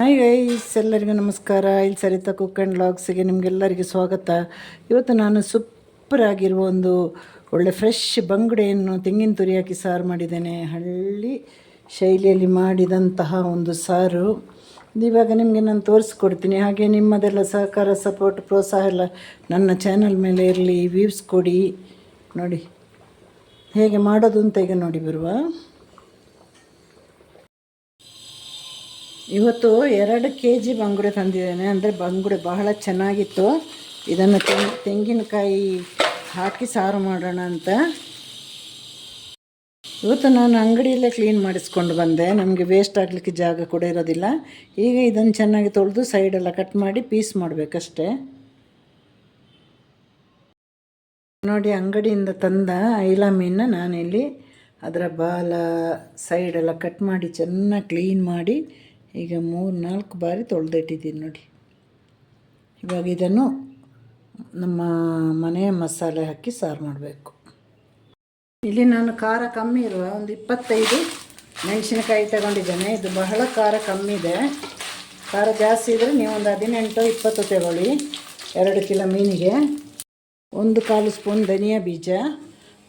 Hi guys ಎಲ್ಲರಿಗೂ ನಮಸ್ಕಾರ. ಇಲ್ಲಿ ಸರಿತಾ ಕುಕ್ ಆ್ಯಂಡ್ ಲಾಗ್ಸಿಗೆ ನಿಮಗೆಲ್ಲರಿಗೂ ಸ್ವಾಗತ. ಇವತ್ತು ನಾನು ಸೂಪರ್ ಆಗಿರುವ ಒಂದು ಒಳ್ಳೆ ಫ್ರೆಶ್ ಬಂಗುಡೆಯನ್ನು ತೆಂಗಿನ ತುರಿ ಹಾಕಿ ಸಾರು ಮಾಡಿದ್ದೇನೆ. ಹಳ್ಳಿ ಶೈಲಿಯಲ್ಲಿ ಮಾಡಿದಂತಹ ಒಂದು ಸಾರು. ಇವಾಗ ನಿಮಗೆ ನಾನು ತೋರಿಸ್ಕೊಡ್ತೀನಿ. ಹಾಗೆ ನಿಮ್ಮದೆಲ್ಲ ಸಹಕಾರ ಸಪೋರ್ಟ್ ಪ್ರೋತ್ಸಾಹ ಎಲ್ಲ ನನ್ನ ಚಾನಲ್ ಮೇಲೆ ಇರಲಿ. ವ್ಯೂಸ್ ಕೊಡಿ. ನೋಡಿ, ಹೇಗೆ ಮಾಡೋದು ಅಂತ ಈಗ ನೋಡಿ ಬರುವ. ಇವತ್ತು ಎರಡು ಕೆ ಜಿ ಬಂಗುಡೆ ತಂದಿದ್ದೇನೆ. ಅಂದರೆ ಬಂಗುಡೆ ಬಹಳ ಚೆನ್ನಾಗಿತ್ತು. ಇದನ್ನು ತೆಂಗ್ ತೆಂಗಿನಕಾಯಿ ಹಾಕಿ ಸಾರು ಮಾಡೋಣ ಅಂತ. ಇವತ್ತು ನಾನು ಅಂಗಡಿಯಲ್ಲೇ ಕ್ಲೀನ್ ಮಾಡಿಸ್ಕೊಂಡು ಬಂದೆ. ನಮಗೆ ವೇಸ್ಟ್ ಆಗಲಿಕ್ಕೆ ಜಾಗ ಕೂಡ ಇರೋದಿಲ್ಲ. ಈಗ ಇದನ್ನು ಚೆನ್ನಾಗಿ ತೊಳೆದು ಸೈಡೆಲ್ಲ ಕಟ್ ಮಾಡಿ ಪೀಸ್ ಮಾಡಬೇಕಷ್ಟೇ. ನೋಡಿ, ಅಂಗಡಿಯಿಂದ ತಂದ ಐಲಾ ಮೀನನ್ನ ನಾನಿಲ್ಲಿ ಅದರ ಬಾಲ ಸೈಡೆಲ್ಲ ಕಟ್ ಮಾಡಿ ಚೆನ್ನಾಗಿ ಕ್ಲೀನ್ ಮಾಡಿ ಈಗ ಮೂರು, ನಾಲ್ಕು ಬಾರಿ ತೊಳೆದಿಟ್ಟಿದ್ದೀನಿ ನೋಡಿ. ಇವಾಗ ಇದನ್ನು ನಮ್ಮ ಮನೆಯ ಮಸಾಲೆ ಹಾಕಿ ಸಾರು ಮಾಡಬೇಕು. ಇಲ್ಲಿ ನಾನು ಖಾರ ಕಮ್ಮಿ ಇರುವ, ಒಂದು ಇಪ್ಪತ್ತೈದು ಮೆಣಸಿನಕಾಯಿ ತಗೊಂಡಿದ್ದೇನೆ. ಇದು ಬಹಳ ಖಾರ ಕಮ್ಮಿ ಇದೆ. ಖಾರ ಜಾಸ್ತಿ ಇದ್ದರೆ ನೀವು ಒಂದು ಹದಿನೆಂಟು, ಇಪ್ಪತ್ತು ತಗೊಳ್ಳಿ. ಎರಡು ಕಿಲೋ ಮೀನಿಗೆ. ಒಂದು ಕಾಲು ಸ್ಪೂನ್ ಧನಿಯಾ ಬೀಜ.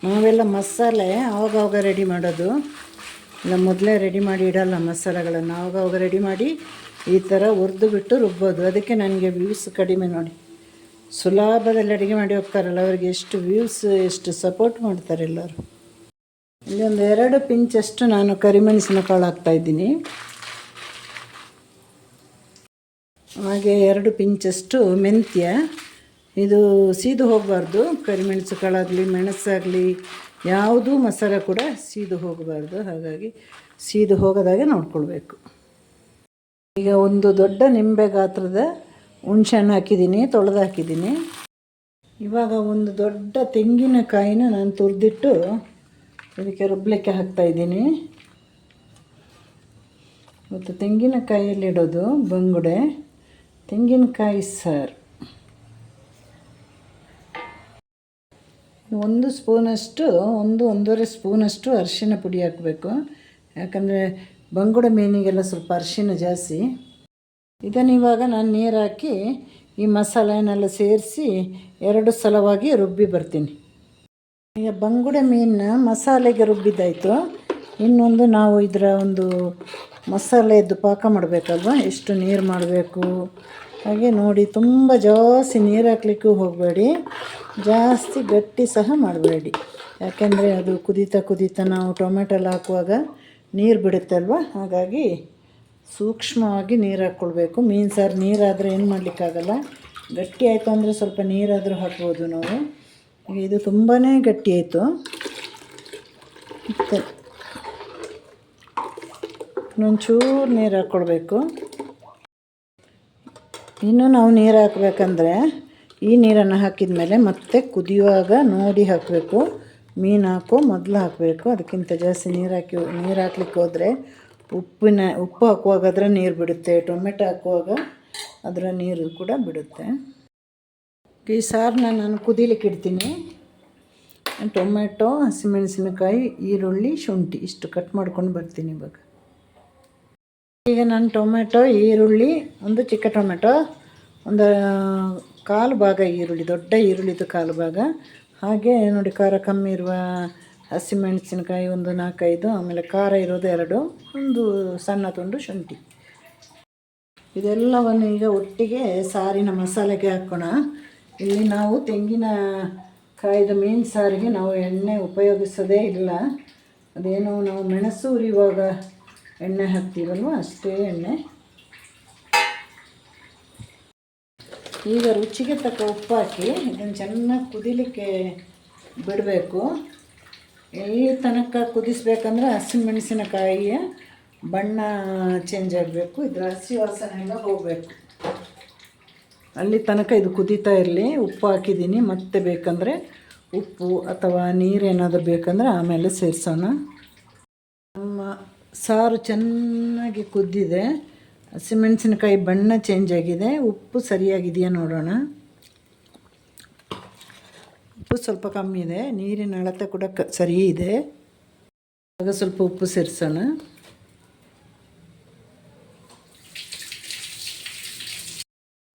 ನಾವೆಲ್ಲ ಮಸಾಲೆ ಆವಾಗವಾಗ ರೆಡಿ ಮಾಡೋದು. ಇಲ್ಲ ಮೊದಲೇ ರೆಡಿ ಮಾಡಿ ಇಡಲ್ಲ ಮಸಾಲೆಗಳನ್ನು. ಆವಾಗ ರೆಡಿ ಮಾಡಿ ಈ ಥರ ಹುರಿದು ಬಿಟ್ಟು ರುಬ್ಬೋದು. ಅದಕ್ಕೆ ನನಗೆ ವ್ಯೂಸ್ ಕಡಿಮೆ ನೋಡಿ. ಸುಲಭದಲ್ಲಿ ಅಡುಗೆ ಮಾಡಿ ಹೋಗ್ತಾರಲ್ಲ, ಅವ್ರಿಗೆ ಎಷ್ಟು ವ್ಯೂಸ್ ಎಷ್ಟು ಸಪೋರ್ಟ್ ಮಾಡ್ತಾರೆ ಎಲ್ಲರೂ. ಇಲ್ಲಿ ಒಂದು ಎರಡು ಪಿಂಚಷ್ಟು ನಾನು ಕರಿಮೆಣಸಿನ ಕಾಳು ಹಾಕ್ತಾಯಿದ್ದೀನಿ ಹಾಗೆ ಎರಡು ಪಿಂಚಷ್ಟು ಮೆಂತ್ಯ. ಇದು ಸೀದು ಹೋಗಬಾರ್ದು. ಕರಿಮೆಣಸು ಕಾಳಾಗಲಿ, ಮೆಣಸಾಗಲಿ ಯಾವುದೂ ಮಸಾಲೆ ಕೂಡ ಸೀದು ಹೋಗಬಾರ್ದು. ಹಾಗಾಗಿ ಸೀದು ಹೋಗದಾಗೆ ನೋಡ್ಕೊಳ್ಬೇಕು. ಈಗ ಒಂದು ದೊಡ್ಡ ನಿಂಬೆ ಗಾತ್ರದ ಹುಣ್ಸೆಹಣ್ಣು ಹಾಕಿದ್ದೀನಿ, ತೊಳೆದು ಹಾಕಿದ್ದೀನಿ. ಇವಾಗ ಒಂದು ದೊಡ್ಡ ತೆಂಗಿನಕಾಯಿನ ನಾನು ತುರಿದಿಟ್ಟು ಇದಕ್ಕೆ ರುಬ್ಲಿಕ್ಕೆ ಹಾಕ್ತಾಯಿದ್ದೀನಿ ಮತ್ತು ತೆಂಗಿನಕಾಯಿಯಲ್ಲಿಡೋದು ಬಂಗುಡೆ, ತೆಂಗಿನಕಾಯಿ ಸಾರು. ಒಂದು ಸ್ಪೂನಷ್ಟು, ಒಂದು ಒಂದೂವರೆ ಸ್ಪೂನಷ್ಟು ಅರಿಶಿನ ಪುಡಿ ಹಾಕಬೇಕು. ಯಾಕಂದರೆ ಬಂಗುಡ ಮೀನಿಗೆಲ್ಲ ಸ್ವಲ್ಪ ಅರಿಶಿನ ಜಾಸ್ತಿ. ಇದನ್ನು ಇವಾಗ ನಾನು ನೀರು ಹಾಕಿ ಈ ಮಸಾಲೆನೆಲ್ಲ ಸೇರಿಸಿ ಎರಡು ಸಲವಾಗಿ ರುಬ್ಬಿ ಬರ್ತೀನಿ. ಈಗ ಬಂಗುಡೆ ಮೀನನ್ನ ಮಸಾಲೆಗೆ ರುಬ್ಬಿದ್ದಾಯಿತು. ಇನ್ನೊಂದು ನಾವು ಇದರ ಒಂದು ಮಸಾಲೆಯದ್ದು ಪಾಕ ಮಾಡಬೇಕಲ್ವ? ಎಷ್ಟು ನೀರು ಮಾಡಬೇಕು? ಹಾಗೆ ನೋಡಿ, ತುಂಬ ಜಾಸ್ತಿ ನೀರು ಹಾಕ್ಲಿಕ್ಕೂ ಹೋಗಬೇಡಿ. ಜಾಸ್ತಿ ಗಟ್ಟಿ ಸಹ ಮಾಡಬೇಡಿ. ಯಾಕೆಂದರೆ ಅದು ಕುದೀತಾ ಕುದೀತಾ ನಾವು ಟೊಮೆಟೊಲ್ ಹಾಕುವಾಗ ನೀರು ಬಿಡುತ್ತಲ್ವ ಹಾಗಾಗಿ ಸೂಕ್ಷ್ಮವಾಗಿ ನೀರು ಹಾಕ್ಕೊಳ್ಬೇಕು. ಮೀನು ಸಾರು ನೀರಾದರೆ ಏನು ಮಾಡಲಿಕ್ಕಾಗಲ್ಲ? ಗಟ್ಟಿ ಆಯಿತು ಅಂದರೆ ಸ್ವಲ್ಪ ನೀರಾದರೂ ಹಾಕ್ಬೋದು ನಾವು. ಇದು ತುಂಬಾ ಗಟ್ಟಿ ಆಯಿತು. ಇನ್ನೊಂಚೂರು ನೀರು ಹಾಕ್ಕೊಳ್ಬೇಕು. ಇನ್ನು ನಾವು ನೀರು ಹಾಕಬೇಕಂದ್ರೆ ಈ ನೀರನ್ನು ಹಾಕಿದ ಮೇಲೆ ಮತ್ತೆ ಕುದಿಯುವಾಗ ನೋಡಿ ಹಾಕಬೇಕು. ಮೀನು ಹಾಕೋ ಮೊದಲು ಹಾಕಬೇಕು. ಅದಕ್ಕಿಂತ ಜಾಸ್ತಿ ನೀರು ಹಾಕಿ, ನೀರು ಹಾಕ್ಲಿಕ್ಕೆ ಹೋದರೆ ಉಪ್ಪಿನ, ಉಪ್ಪು ಹಾಕುವಾಗ ಅದರ ನೀರು ಬಿಡುತ್ತೆ, ಟೊಮೆಟೊ ಹಾಕುವಾಗ ಅದರ ನೀರು ಕೂಡ ಬಿಡುತ್ತೆ. ಈ ಸಾರನ್ನ ನಾನು ಕುದಿಲಿಕ್ಕೆ ಇಡ್ತೀನಿ. ಟೊಮೆಟೊ, ಹಸಿಮೆಣಸಿನಕಾಯಿ, ಈರುಳ್ಳಿ, ಶುಂಠಿ ಇಷ್ಟು ಕಟ್ ಮಾಡ್ಕೊಂಡು ಬರ್ತೀನಿ ಇವಾಗ. ಈಗ ನಾನು ಟೊಮೆಟೊ ಈರುಳ್ಳಿ, ಒಂದು ಚಿಕ್ಕ ಟೊಮೆಟೊ ಒಂದು ಕಾಲು ಭಾಗ ಈರುಳ್ಳಿ, ದೊಡ್ಡ ಈರುಳ್ಳಿದು ಕಾಲು ಭಾಗ. ಹಾಗೆ ನೋಡಿ, ಖಾರ ಕಮ್ಮಿ ಇರುವ ಹಸಿಮೆಣಸಿನಕಾಯಿ ಒಂದು ನಾಲ್ಕೈದು, ಆಮೇಲೆ ಖಾರ ಇರೋದು ಎರಡು, ಒಂದು ಸಣ್ಣ ತುಂಡು ಶುಂಠಿ. ಇದೆಲ್ಲವನ್ನು ಈಗ ಒಟ್ಟಿಗೆ ಸಾರಿನ ಮಸಾಲೆಗೆ ಹಾಕೋಣ. ಇಲ್ಲಿ ನಾವು ತೆಂಗಿನ ಕಾಯ್ದ ಮೀನು ಸಾರಿಗೆ ನಾವು ಎಣ್ಣೆ ಉಪಯೋಗಿಸೋದೇ ಇಲ್ಲ. ಅದೇನೋ ನಾವು ಮೆಣಸು ಉರಿಯುವಾಗ ಎಣ್ಣೆ ಹಾಕ್ತೀರಲ್ವ? ಅಷ್ಟೇ ಎಣ್ಣೆ. ಈಗ ರುಚಿಗೆ ತಕ್ಕ ಉಪ್ಪು ಹಾಕಿ, ಇದನ್ನು ಚೆನ್ನಾಗಿ ಕುದಿಲಿಕ್ಕೆ ಬಿಡಬೇಕು. ಎಲ್ಲಿ ತನಕ ಕುದಿಸ್ಬೇಕಂದ್ರೆ ಹಸಿಮೆಣಸಿನಕಾಯಿಯ ಬಣ್ಣ ಚೇಂಜ್ ಆಗಬೇಕು. ಇದರ ಹಸಿ ವಾಸನೆ ಎಲ್ಲ ಹೋಗಬೇಕು. ಅಲ್ಲಿ ತನಕ ಇದು ಕುದೀತಾ ಇರಲಿ. ಉಪ್ಪು ಹಾಕಿದ್ದೀನಿ. ಮತ್ತೆ ಬೇಕಂದರೆ ಉಪ್ಪು ಅಥವಾ ನೀರೇನಾದರೂ ಬೇಕಂದರೆ ಆಮೇಲೆ ಸೇರಿಸೋಣ. ಸಾರು ಚೆನ್ನಾಗಿ ಕುದ್ದಿದೆ. ಹಸಿಮೆಣಸಿನಕಾಯಿ ಬಣ್ಣ ಚೇಂಜ್ ಆಗಿದೆ. ಉಪ್ಪು ಸರಿಯಾಗಿದೆಯಾ ನೋಡೋಣ. ಉಪ್ಪು ಸ್ವಲ್ಪ ಕಮ್ಮಿ ಇದೆ. ನೀರಿನ ಅಳತೆ ಕೂಡ ಕ ಸರಿ ಇದೆ. ಆಗ ಸ್ವಲ್ಪ ಉಪ್ಪು ಸೇರಿಸೋಣ.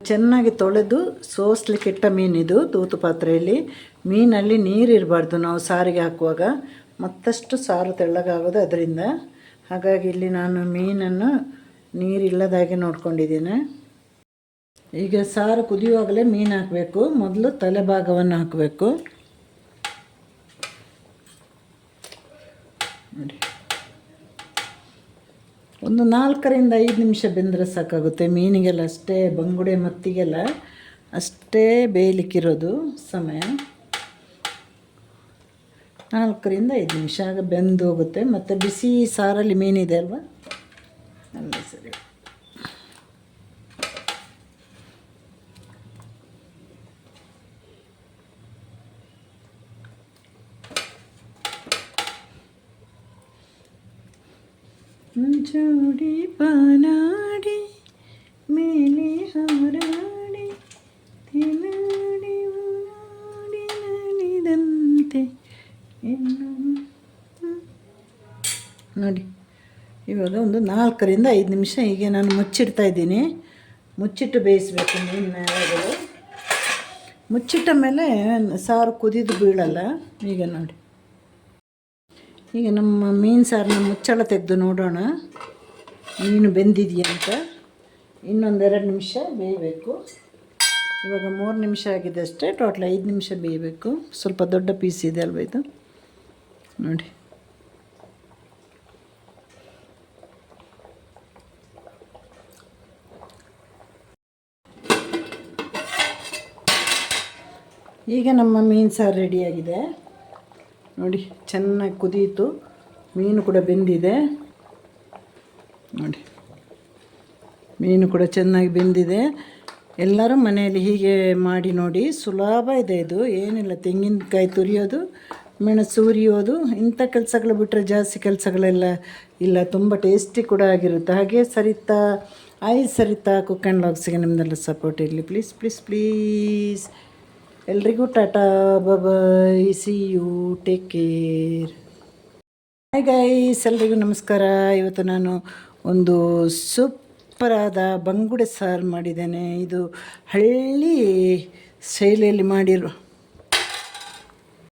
ಚೆನ್ನಾಗಿ ತೊಳೆದು ಸೋಸ್ಲಿಕ್ಕೆ ಇಟ್ಟ ಮೀನಿದು ತೂತು ಪಾತ್ರೆಯಲ್ಲಿ. ಮೀನಲ್ಲಿ ನೀರಿರಬಾರ್ದು ನಾವು ಸಾರಿಗೆ ಹಾಕುವಾಗ. ಮತ್ತಷ್ಟು ಸಾರು ತೆಳ್ಳಗಾಗೋದು ಅದರಿಂದ. ಹಾಗಾಗಿ ಇಲ್ಲಿ ನಾನು ಮೀನನ್ನು ನೀರಿಲ್ಲದಾಗೆ ನೋಡ್ಕೊಂಡಿದ್ದೀನಿ. ಈಗ ಸಾರು ಕುದಿಯುವಾಗಲೇ ಮೀನು ಹಾಕಬೇಕು. ಮೊದಲು ತಲೆ ಭಾಗವನ್ನು ಹಾಕಬೇಕು. ನೋಡಿ. ಒಂದು ನಾಲ್ಕರಿಂದ ಐದು ನಿಮಿಷ ಬೆಂದರೆ ಸಾಕಾಗುತ್ತೆ. ಮೀನಿಗೆಲ್ಲ ಅಷ್ಟೇ ಬಂಗುಡೆ ಮತ್ತಿಗೆಲ್ಲ ಅಷ್ಟೇ ಬೇಯಲಿಕ್ಕಿರೋದು ಸಮಯ. ನಾಲ್ಕರಿಂದ ಐದು ನಿಮಿಷ ಆಗ ಬೆಂದು ಹೋಗುತ್ತೆ. ಮತ್ತು ಬಿಸಿ ಸಾರಲ್ಲಿ ಮೀನಿದೆ ಅಲ್ವಾ? ಅಲ್ಲ ಸರಿ. ಜೋಡಿ ಪಾನಾಡಿ, ಮೇಲೆ ಹಾರಾಡಿ ತಿನಾಡಿ ಉನಾಡಿ ನಲಿದಂತೆ ಇನ್ನು ನೋಡಿ ಇವಾಗ ಒಂದು ನಾಲ್ಕರಿಂದ ಐದು ನಿಮಿಷ ಹೀಗೆ ನಾನು ಮುಚ್ಚಿಡ್ತಾ ಇದ್ದೀನಿ. ಮುಚ್ಚಿಟ್ಟು ಬೇಯಿಸ್ಬೇಕು ಮೀನು ಮುಚ್ಚಿಟ್ಟ ಮೇಲೆ ಸಾರು ಕುದಿದು ಬೀಳಲ್ಲ. ಈಗ ನೋಡಿ. ಈಗ ನಮ್ಮ ಮೀನು ಸಾರನ್ನ ಮುಚ್ಚಳ ತೆಗೆದು ನೋಡೋಣ. ಮೀನು ಬೆಂದಿದೆಯಾ ಅಂತ. ಇನ್ನೊಂದೆರಡು ನಿಮಿಷ ಬೇಯಬೇಕು. ಇವಾಗ ಮೂರು ನಿಮಿಷ ಆಗಿದೆ ಅಷ್ಟೇ. ಟೋಟಲ್ ಐದು ನಿಮಿಷ ಬೇಯಬೇಕು. ಸ್ವಲ್ಪ ದೊಡ್ಡ ಪೀಸ್ ಇದೆ ಅಲ್ವ ಇದು? ನೋಡಿ. ಈಗ ನಮ್ಮ ಮೀನು ಸಾರು ರೆಡಿಯಾಗಿದೆ ನೋಡಿ, ಚೆನ್ನಾಗಿ ಕುದೀತು. ಮೀನು ಕೂಡ ಬೆಂದಿದೆ. ನೋಡಿ. ಮೀನು ಕೂಡ ಚೆನ್ನಾಗಿ ಬೆಂದಿದೆ. ಎಲ್ಲರೂ ಮನೆಯಲ್ಲಿ ಹೀಗೆ ಮಾಡಿ ನೋಡಿ. ಸುಲಭ ಇದೆ ಇದು. ಏನಿಲ್ಲ, ತೆಂಗಿನಕಾಯಿ ತುರಿಯೋದು, ಮೆಣಸು ಉರಿಯೋದು ಇಂಥ ಕೆಲಸಗಳು ಬಿಟ್ಟರೆ ಜಾಸ್ತಿ ಕೆಲಸಗಳೆಲ್ಲ ಇಲ್ಲ. ತುಂಬ ಟೇಸ್ಟಿ ಕೂಡ ಆಗಿರುತ್ತೆ. ಹಾಗೆ ಸರಿತಾ ಆಯ್ ಸರಿತಾ ಕುಕ್ ಆ್ಯಂಡ್ ಲಾಗ್ಸಿಗೆ ನಿಮ್ಮದೆಲ್ಲ ಸಪೋರ್ಟ್ ಇರಲಿ. ಪ್ಲೀಸ್ ಪ್ಲೀಸ್ ಪ್ಲೀಸ್ ಎಲ್ರಿಗೂ tata bye see you take care. Hi guys ಎಲ್ರಿಗೂ ನಮಸ್ಕಾರ. ಇವತ್ತು ನಾನು ಒಂದು ಸೂಪರಾದ ಬಂಗುಡೆ ಸಾರು ಮಾಡಿದ್ದೇನೆ. ಇದು ಹಳ್ಳಿ ಶೈಲಿಯಲ್ಲಿ ಮಾಡಿರೋ